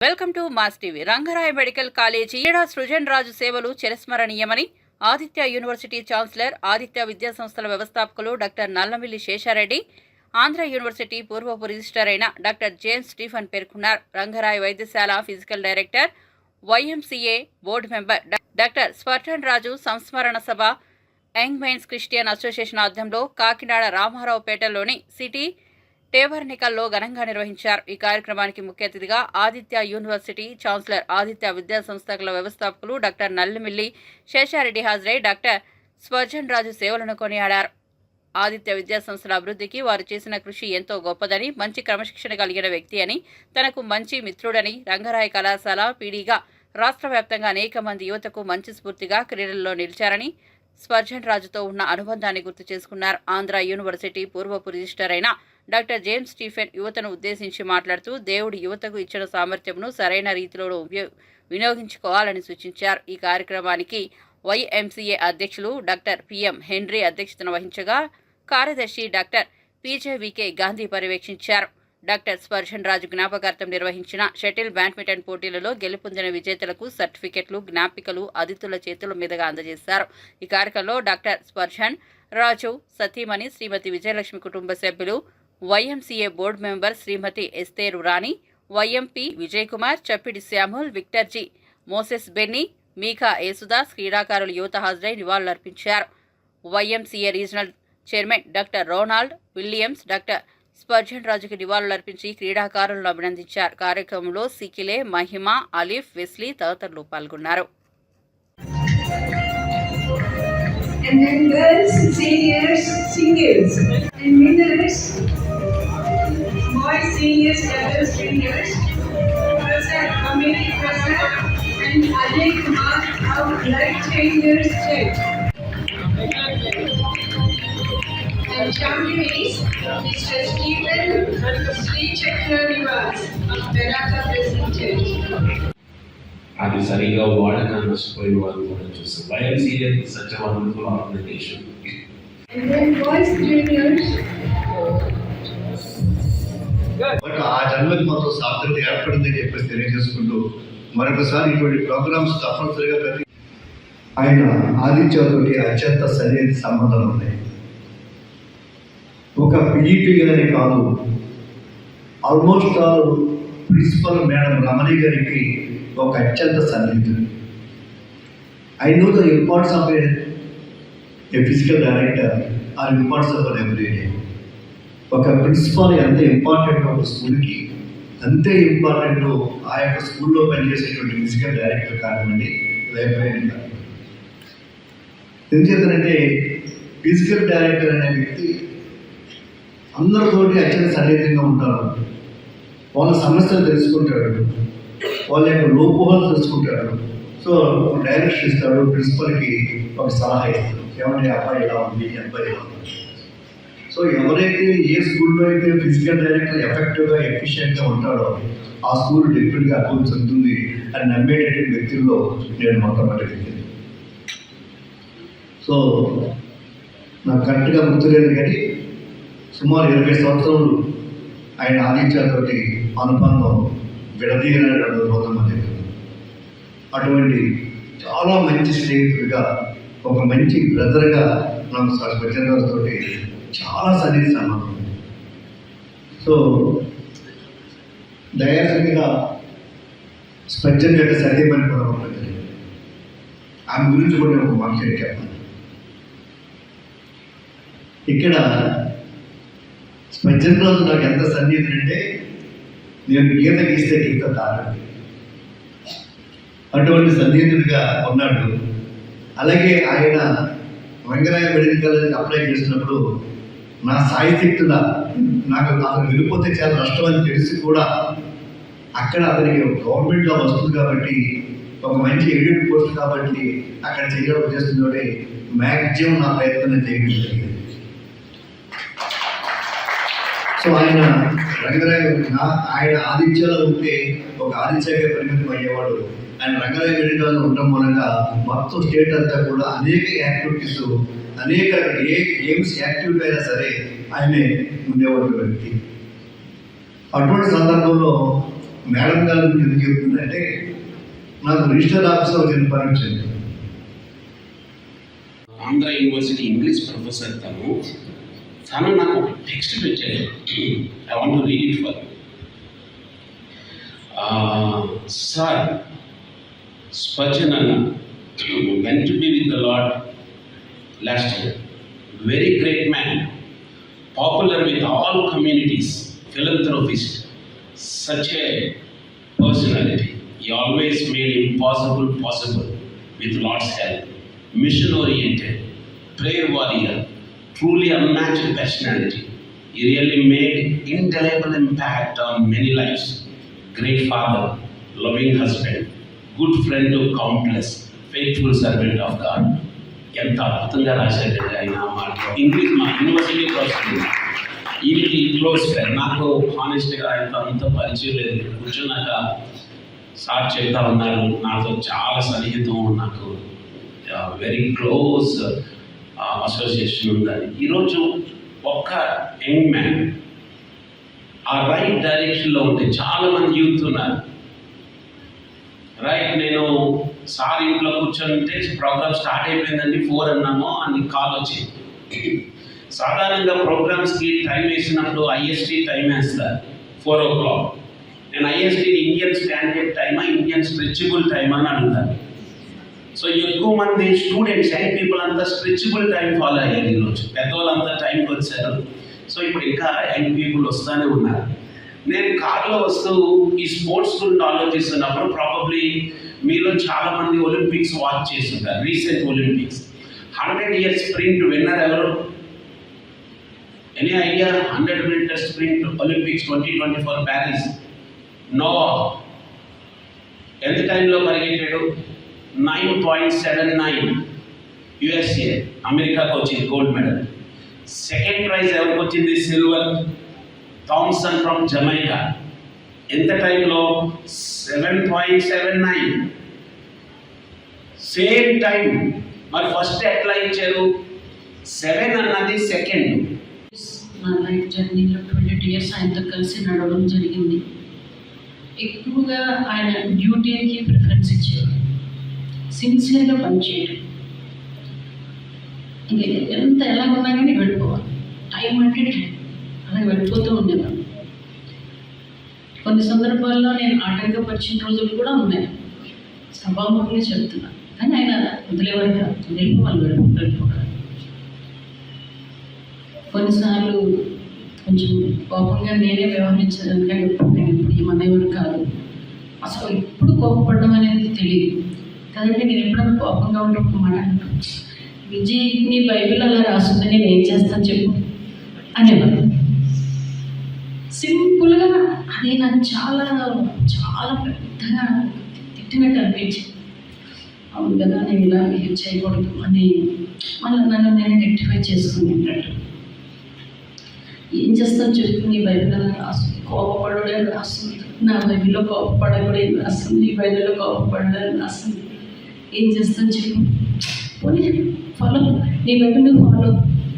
Welcome to Mass TV. Rangaraya medical college ఈడా సృజన్ రాజు సేవలు చిరస్మరణీయమని ఆదిత్య యూనివర్సిటీ ఛాన్సలర్ ఆదిత్య విద్యా సంస్థల వ్యవస్థాపకులు డాక్టర్ నల్లమిల్లి శేషారెడ్డి ఆంధ్ర యూనివర్సిటీ పూర్వపు రిజిస్టర్ అయిన డాక్టర్ జేమ్స్ స్టీఫన్ పేర్కొన్నారు. రంగరాయ వైద్యశాల physical director YMCA board member doctor Swarton Raju సంస్మరణ సభ యంగ్ మెయిన్స్ క్రిస్టియన్ అసోసియేషన్ ఆధ్వర్యంలో కాకినాడ రామారావుపేటలోని సిటీ టేబర్నికల్లో ఘనంగా నిర్వహించారు. ఈ కార్యక్రమానికి ముఖ్య అతిథిగా ఆదిత్య యూనివర్సిటీ ఛాన్సలర్ ఆదిత్య విద్యా సంస్థల వ్యవస్థాపకులు డాక్టర్ నల్లిమిల్లి శేషారెడ్డి హాజరై డాక్టర్ స్వర్జన్ రాజు సేవలను కొనియాడారు. ఆదిత్య విద్యా సంస్థల అభివృద్ధికి వారు చేసిన కృషి ఎంతో గొప్పదని మంచి క్రమశిక్షణ కలిగిన వ్యక్తి అని తనకు మంచి మిత్రుడని రంగరాయ కళాశాల పీడీగా రాష్ట్ర వ్యాప్తంగా అనేక మంది యువతకు మంచి స్ఫూర్తిగా క్రీడల్లో నిలిచారని స్వర్జన్ రాజుతో ఉన్న అనుబంధాన్ని గుర్తు చేసుకున్నారు. ఆంధ్ర యూనివర్సిటీ పూర్వపు రిజిస్టర్ అయిన డాక్టర్ జేమ్స్ స్టీఫెన్ యువతను ఉద్దేశించి మాట్లాడుతూ దేవుడు యువతకు ఇచ్చిన సామర్థ్యంను సరైన రీతిలో ఉపయో- వినియోగించుకోవాలని సూచించారు. ఈ కార్యక్రమానికి వైఎంసీఏ అధ్యక్షులు డాక్టర్ పిఎం హెన్రీ అధ్యక్షతన వహించగా కార్యదర్శి డాక్టర్ పీజేవికే గాంధీ పర్యవేక్షించారు. డాక్టర్ స్పర్శన్ రాజు జ్ఞాపకార్థం నిర్వహించిన షటిల్ బ్యాడ్మింటన్ పోటీలలో గెలుపొందిన విజేతలకు సర్టిఫికెట్లు జ్ఞాపికలు అతిథుల చేతుల మీదుగా అందజేశారు. ఈ కార్యక్రమంలో డాక్టర్ స్పర్శన్ రాజు సతీమణి శ్రీమతి విజయలక్ష్మి కుటుంబ సభ్యులు YMCA board member Shrimati Esther Rani YMP Vijay Kumar Chappidi Samuel విక్టర్జీ Moses Benny మీకా యేసుదాస్ క్రీడాకారులు యువత హాజరై నివాళులర్పించారు YMCA regional chairman doctor Ronald Williams doctor Spurgeon రాజుకి నివాళులర్పించి క్రీడాకారులను అభినందించారు కార్యక్రమంలో సికిలే మహిమ అలీఫ్ వెస్లీ తదితరులు పాల్గొన్నారు And then girls, seniors, singers. And winners, seniors, girls, seniors. Prasad, committee Prasad, and Ajay Kumar, our life changers church. And champions, Mr. Stephen Sri Chakra Nivas of Vedanta Blessing Church. అది సరిగా వాడక నష్టపోయే వారు కూడా చూస్తాం YMCA such wonderful organisation And then boys, juniors, but ఆ జన్మకి మాత్రం సార్థకత ఏర్పడిందని చెప్పేసి తెలియజేసుకుంటూ మరొకసారి ఇటువంటి ప్రోగ్రామ్స్ తప్పనిసరిగా ప్రతి ఆయన ఆదిత్యతోటి అత్యంత సరైన సంబంధాలు ఉన్నాయి. ఒక పీఈటీగానే కాదు almost all principal madam Ramani గారికి ఒక అత్యంత సన్నిహితుడు. I know the importance of a physical director or importance of every day ఒక ప్రిన్సిపాల్ ఎంత ఇంపార్టెంట్ ఒక స్కూల్కి అంతే ఇంపార్టెంట్ ఆ యొక్క స్కూల్లో పనిచేసేటువంటి ఫిజికల్ డైరెక్టర్ కానివ్వండి లైబ్రరీ కానివ్వండి ఎందుచేతనంటే ఫిజికల్ డైరెక్టర్ అనే వ్యక్తి అందరితోటి అత్యంత సన్నిహితంగా ఉంటారు వాళ్ళ సమస్యలు తెలుసుకుంటాడు. వాళ్ళ యొక్క లోపోహాలు తెలుసుకుంటాడు. సో డైరెక్షన్ ఇస్తాడు ప్రిన్సిపల్కి ఒక సలహా ఇస్తాడు. ఏమంటే అబ్బాయి ఇలా ఉంది అబ్బాయి ఇలా ఉంది. సో ఎవరైతే ఏ స్కూల్లో అయితే ఫిజికల్ డైరెక్టర్ ఎఫెక్టివ్గా ఎఫిషియెంట్గా ఉంటాడో ఆ స్కూల్ డెఫినెట్గా అభివృద్ధి చెందుతుంది అని నమ్మేటటువంటి వ్యక్తుల్లో నేను మొట్టమొదటి సో నాకు కరెక్ట్గా గుర్తులేదు కానీ సుమారు ఇరవై సంవత్సరాలు ఆయన ఆదిత్యతోటి అనుబంధం విడదీయనటువంటి రోజు మధ్య అటువంటి చాలా మంచి స్నేహితుడిగా ఒక మంచి బ్రదర్గా నాకు స్వచ్ఛందతో చాలా సన్నిధి సంబంధం ఉంది. సో దయాసరిగా స్పంజన్ యొక్క సత్యమని కూడా ఉంటుంది ఆమె గురించి కూడా ఒక మాట చెప్పాను. ఇక్కడ స్పంజన్ రోజు నాకు ఎంత సన్నిహితుడు అంటే నేను గీత గీస్తే గీత తాగడు. అటువంటి సన్నిహితుడిగా ఉన్నాడు. అలాగే ఆయన రంగరాయ మెడికల్ కాలేజీకి అప్లై చేసినప్పుడు నా సాహిత్యుల నాకు అతను వెళ్ళిపోతే చాలా నష్టం అని తెలిసి కూడా అక్కడ అతనికి గవర్నమెంట్లో వస్తుంది కాబట్టి ఒక మంచి ఎడిట్ పోస్ట్ కాబట్టి అక్కడ చేయడం ఉద్దేశంతో మ్యాక్సిమం నా ప్రయత్నం చేయడం జరిగింది. సో ఆయన రంగరాయ నా ఆయన ఆదిత్యలో ఉంటే ఒక ఆదిత్యగా పరిమితం అయ్యేవాడు ఆయన రంగరాయ మెడికల్లో ఉండటం మూలంగా మొత్తం స్టేట్ అంతా కూడా అనేక యాక్టివిటీస్ అనేక ఏ గేమ్స్ యాక్టివిటీ అయినా సరే ఆయనే ఉండేవాడు వ్యక్తి అటువంటి సందర్భంలో మేడం గారు ఎందుకు చెప్తుందంటే నాకు రిజిస్టర్ ఆఫీస్లో ఒక పని ఆంధ్ర యూనివర్సిటీ ఇంగ్లీష్ ప్రొఫెసర్ తను తను నాకు ఒక టెక్స్ట్ పెట్టాడు. I want to read it for sir Spurgeon went to be with the Lord last year. Very great man, popular with all communities, philanthropist, such a personality. He always made impossible possible with Lord's help. Mission oriented, prayer warrior, truly unmatched personality. He really made indelible impact on many lives. Great father, loving husband, good friend countless faithful servant of God ఎంత అద్భుతంగా రాశాడండి ఆయన ఆ మాట English మా university professor ఈయనకి close friend నాకు హానెస్ట్గా ఆయనతో అంత పరిచయం లేదు. కూర్చున్నాక సార్ చెప్తా ఉన్నారు. నాతో చాలా సన్నిహితం నాకు వెరీ క్లోజ్ అసోసియేషన్ ఉందని ఈరోజు ఒక్క యంగ్ మ్యాన్ ఆ రైట్ డైరెక్షన్లో ఉంటే చాలామంది యూత్ ఉన్నారు. రైట్ నేను సార్ ఇంట్లో కూర్చొని ప్రోగ్రామ్ స్టార్ట్ అయిపోయిందండి ఫోర్ అన్నాము అని కాల్ వచ్చింది సాధారణంగా ప్రోగ్రామ్స్కి టైం వేసినప్పుడు ఐఎస్టీ టైం వేస్తారు ఫోర్ ఓ క్లాక్ నేను ఐఎస్టీ ఇండియన్ స్టాండర్డ్ టైమా ఇండియన్ స్ట్రెచబుల్ టైమా అని అడుగుతాను సో ఎక్కువ మంది స్టూడెంట్స్ యంగ్ పీపుల్ అంతా స్ట్రెచబుల్ టైం ఫాలో అయ్యారు ఈరోజు. పెద్దవాళ్ళంతా టైంకి వచ్చారు సో ఇప్పుడు ఇంకా యంగ్ పీపుల్ వస్తూనే ఉన్నారు. నేను కార్లో వస్తూ ఈ స్పోర్ట్స్ గురించి ఆలోచిస్తున్నప్పుడు ప్రాబబ్లీ మీలో చాలా మంది ఒలింపిక్స్ వాచ్ చేస్తుంటారు recent Olympics hundred years sprint winner ఎవరు? Any idea hundred metre sprint Olympics twenty twenty four Paris no ఎంత టైంలో పరిగెట్టాడు? Nine point seven nine USA అమెరికాకు వచ్చింది గోల్డ్ మెడల్ సెకండ్ ప్రైజ్ ఎవరికి వచ్చింది సిల్వర్ థామ్సన్ ఫ్రమ్ జమైకా ఎంత టైంలో? Seven point seven nine. Same time. మరి ఫస్ట్ ఎట్లా ఇచ్చారు? సెవెన్ అన్నది సెకండ్. నా లైఫ్ జర్నీలో ట్వంటీ ఇయర్స్ ఆయనతో కలిసి నడవడం జరిగింది. ఎక్కువగా ఆయన డ్యూటీకి ప్రిఫరెన్స్ ఇచ్చేది సిన్సియర్గా పనిచేయడం. ఇంకా ఎంత ఎలా ఉన్నా కానీ వెళ్ళిపోవాలి. టైం అంటే టైం. అలా వెళ్ళిపోతూ ఉండేవాడు కొన్ని సందర్భాల్లో నేను ఆటంకపరిచిన రోజులు కూడా ఉన్నాయి. సభాముఖంగా చెప్తున్నా. కానీ ఆయన వదిలేవారు కాదు. వెళ్ళిపోవాలి వెళ్ళిపోవాలి కొన్నిసార్లు కొంచెం కోపంగా నేనే వ్యవహరించడానికి కానీ నేను ఇప్పుడు ఏమనేవారు కాదు. అసలు ఎప్పుడు కోపపడడం అనేది తెలియదు కదండి నేను ఎప్పుడైనా కోపంగా ఉంటే ఒక మాట విజయ్ నీ బైబిల్ అలా రాస్తుంది నేను ఏం చేస్తాను చెప్పు? అనేవాడు సింపుల్గా అది నాకు చాలా చాలా పెద్దగా తిట్టినట్టు అనిపించింది. అవును కదా నేను ఇలా బిహేవ్ చేయకూడదు అని మళ్ళీ నన్ను నేను రెక్టిఫై చేసుకునేటట్టు. ఏం చేస్తాను చెప్పు నీ బైబిల్ రాస్తుంది కోపపడడం రాస్తుంది? నా బైబిల్లో కోపపడకూడదు ఏం రాస్తుంది? నీ బైబిల్లో కోపపడడం రాస్తుంది? ఏం చేస్తాను చెప్పు? పోనీ ఫాలో నీ బైబిల్ ఫాలో